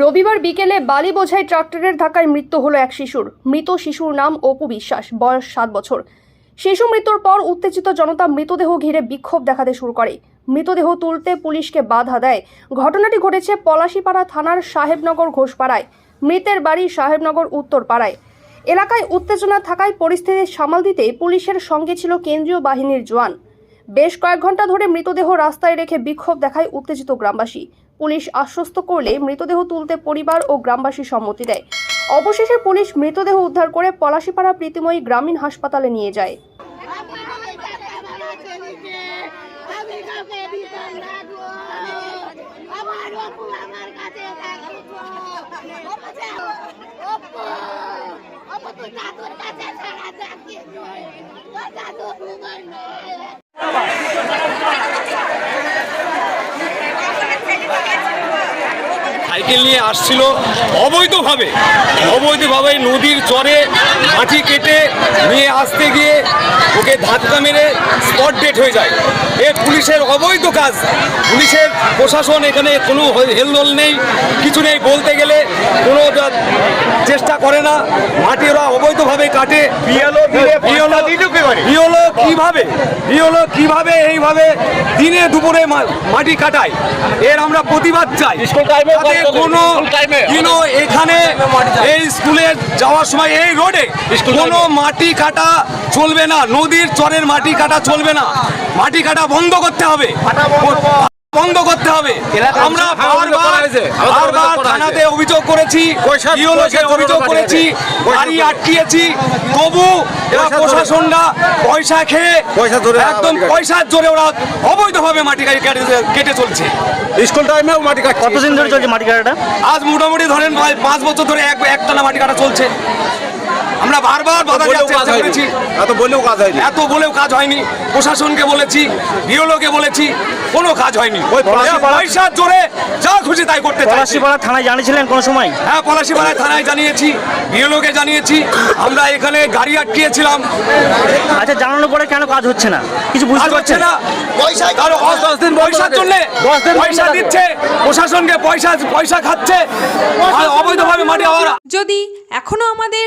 রবিবার বিকেলে বালি বোঝাই ট্রাক্টরের ধাক্কায় মৃত্যু হলো এক শিশুর। মৃত শিশুর নাম অপু বিশ্বাস, বয়স সাত বছর। শিশু মৃত্যুর পর উত্তেজিত জনতা মৃতদেহ ঘিরে বিক্ষোভ দেখাতে শুরু করে। মৃতদেহ তুলতে পুলিশকে বাধা দেয়। ঘটনাটি ঘটেছে পলাশিপাড়া থানার সাহেবনগর ঘোষপাড়ায়। মৃতের বাড়ি সাহেবনগর উত্তরপাড়ায়। এলাকায় উত্তেজনা থাকায় পরিস্থিতি সামাল দিতে পুলিশের সঙ্গে ছিল কেন্দ্রীয় বাহিনীর জওয়ান। বেশ কয়েক ঘণ্টা ধরে মৃতদেহ রাস্তায় রেখে বিক্ষোভ দেখায় উত্তেজিত গ্রামবাসী। পুলিশ আশ্বস্ত করলে মৃতদেহ তুলতে পরিবার ও গ্রামবাসী সম্মতি দেয়। অবশেষে পুলিশ মৃতদেহ উদ্ধার করে পলাশিপাড়া প্রীতিময়ী গ্রামীণ হাসপাতালে নিয়ে যায় আমি কাউকে দিতাম না গো আমার অপু আমার কাছে থাকতো অপু অপু তুই দাদুর কাছে ছাড়া যাচ্ছিস তোর দাদু ঘুমায় না সাইকেল নিয়ে আসছিল অবৈধভাবে। অবৈধভাবে নদীর চরে মাটি কেটে নিয়ে আসতে গিয়ে ওকে ধাক্কা মেরে স্পট ডেট হয়ে যায়। এ পুলিশের অবৈধ কাজ। পুলিশের প্রশাসন এখানে কোনো হেলদোল নেই কিছু নেই বলতে গেলে কোনো চেষ্টা করে না। মাটি ওরা অবৈধভাবে কাটে। বিএলও কীভাবে? বিএলও কীভাবে এইভাবে দিনে দুপুরে মা- মাটি কাটায়? এর আমরা প্রতিবাদ চাই। কোনো দিনও এখানে এই স্কুলে যাওয়ার সময় এই রোডে কোনো মাটি কাটা চলবে না নদীর চরের মাটি কাটা চলবে না। মাটি কাটা বন্ধ করতে হবে। বন্ধ করতে হবে। আমরা বারবার বারবার থানাতে অভিযোগ করেছি অভিযোগ করেছি গাড়ি আটকিয়েছি। তবু প্রশাসনরা পয়সা খেয়ে পয়সা ধরে একদম পয়সার জোরে ওরা অবৈধভাবে মাটি কেটে- কেটে চলছে। স্কুল টাইমেও মাটি কাটছে। কতদিন ধরে চলছে মাটি কাটাটা? আজ মোটামুটি ধরেন প্রায় পাঁচ বছর ধরে এক একটানা মাটি কাটা চলছে। আমরা বারবার বাধা বলেও দেওয়ার কাজ চেষ্টা করেছি এত বললেও কাজ হয়নি। এত বলেও কাজ হয়নি। প্রশাসনকে বলেছি বিওলোকে বলেছি কোনো কাজ হয়নি। ওই পয়সার জোরে যা খুশি তাই করতে পলাশিপাড়া থানায় জানিয়েছিলেন কোনো সময়? হ্যাঁ পলাশিপাড়ায় থানায় জানিয়েছি বিওলোকে জানিয়েছি। আমরা এখানে গাড়ি আটকিয়েছিলাম। আচ্ছা জানানোর পরে কেন কাজ হচ্ছে না? কিছু বুঝতে হচ্ছে পারছেন? না। কারও দশ দিন পয়সার জন্য পয়সা দিচ্ছে প্রশাসনকে পয়সা পয়সা খাচ্ছে। আর অবৈধভাবে মাটি আবার যদি এখনও আমাদের